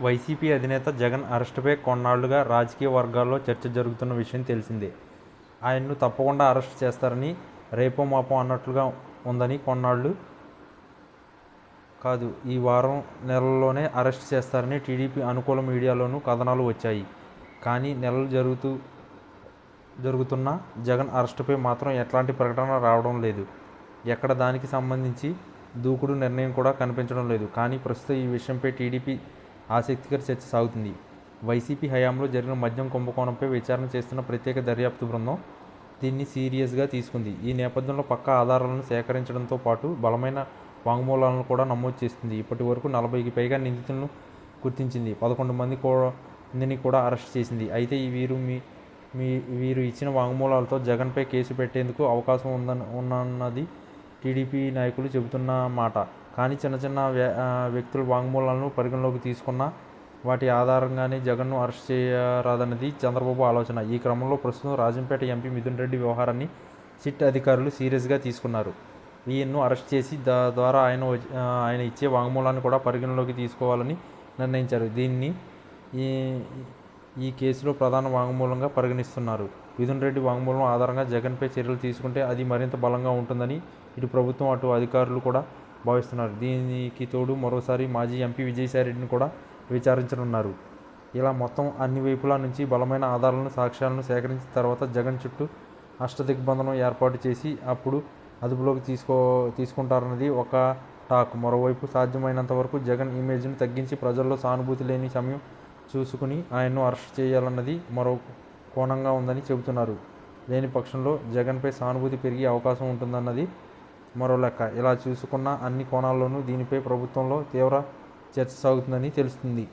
YCP అధినేత జగన్ అరెస్టుపై కొన్నాళ్ళుగా రాజకీయ వర్గాల్లో చర్చ జరుగుతున్న విషయం తెలిసిందే. ఆయన్ను తప్పకుండా అరెస్ట్ చేస్తారని రేపో మాపో అన్నట్లుగా ఉందని కొన్నాళ్ళు కాదు ఈ వారం నెలల్లోనే అరెస్ట్ చేస్తారని టీడీపీ అనుకూల మీడియాలోనూ కథనాలు వచ్చాయి. కానీ నెలలు జరుగుతూ జరుగుతున్న జగన్ అరెస్టుపై మాత్రం ఎట్లాంటి ప్రకటన రావడం లేదు. ఎక్కడ దానికి సంబంధించి దూకుడు నిర్ణయం కూడా కనిపించడం లేదు. కానీ ప్రస్తుతం ఈ విషయంపై టీడీపీ ఆసక్తికర చర్చ సాగుతుంది. వైసీపీ హయాంలో జరిగిన మద్యం కుంభకోణంపై విచారణ చేస్తున్న ప్రత్యేక దర్యాప్తు బృందం దీన్ని సీరియస్గా తీసుకుంది. ఈ నేపథ్యంలో పక్కా ఆధారాలను సేకరించడంతో పాటు బలమైన వాంగ్మూలాలను కూడా నమోదు చేస్తుంది. ఇప్పటి వరకు నలభైకి పైగా నిందితులను గుర్తించింది. పదకొండు మంది మందిని కూడా అరెస్ట్ చేసింది. అయితే ఈ వీరు మీ మీ వీరు ఇచ్చిన వాంగ్మూలాలతో జగన్పై కేసు పెట్టేందుకు అవకాశం ఉందని ఉన్నది టీడీపీ నాయకులు చెబుతున్న మాట. కానీ చిన్న చిన్న వ్య- వ్యక్తుల వాంగ్మూలాలను పరిగణలోకి తీసుకున్న వాటి ఆధారంగానే జగన్ను అరెస్ట్ చేయరాదన్నది చంద్రబాబు ఆలోచన. ఈ క్రమంలో ప్రస్తుతం రాజంపేట ఎంపీ మిథున్ రెడ్డి వ్యవహారాన్ని సిట్ అధికారులు సీరియస్గా తీసుకున్నారు. ఈయన్ను అరెస్ట్ చేసి దా ద్వారా ఆయన ఆయన ఇచ్చే వాంగ్మూలాన్ని కూడా పరిగణలోకి తీసుకోవాలని నిర్ణయించారు. దీన్ని ఈ ఈ కేసులో ప్రధాన వాంగ్మూలంగా పరిగణిస్తున్నారు. మిథున్ రెడ్డి వాంగ్మూలం ఆధారంగా జగన్పై చర్యలు తీసుకుంటే అది మరింత బలంగా ఉంటుందని ఇటు ప్రభుత్వం అటు అధికారులు కూడా భావిస్తున్నారు. దీనికి తోడు మరోసారి మాజీ ఎంపీ విజయసాయిరెడ్డిని కూడా విచారించనున్నారు. ఇలా మొత్తం అన్ని వైపుల నుంచి బలమైన ఆధారాలను సాక్ష్యాలను సేకరించిన తర్వాత జగన్ చుట్టూ అష్టదిగ్బంధనం ఏర్పాటు చేసి అప్పుడు అదుపులోకి తీసుకో తీసుకుంటారన్నది ఒక టాక్. మరోవైపు సాధ్యమైనంత వరకు జగన్ ఇమేజ్ను తగ్గించి ప్రజల్లో సానుభూతి లేని సమయం చూసుకుని ఆయన్ను అరెస్ట్ చేయాలన్నది మరో కోణంగా ఉందని చెబుతున్నారు. లేని పక్షంలో జగన్పై సానుభూతి పెరిగే అవకాశం ఉంటుందన్నది మరో లెక్క ఇలా చూసుకున్న అన్ని కోణాల్లోనూ దీనిపై ప్రభుత్వంలో తీవ్ర చర్చ సాగుతుందని తెలుస్తుంది.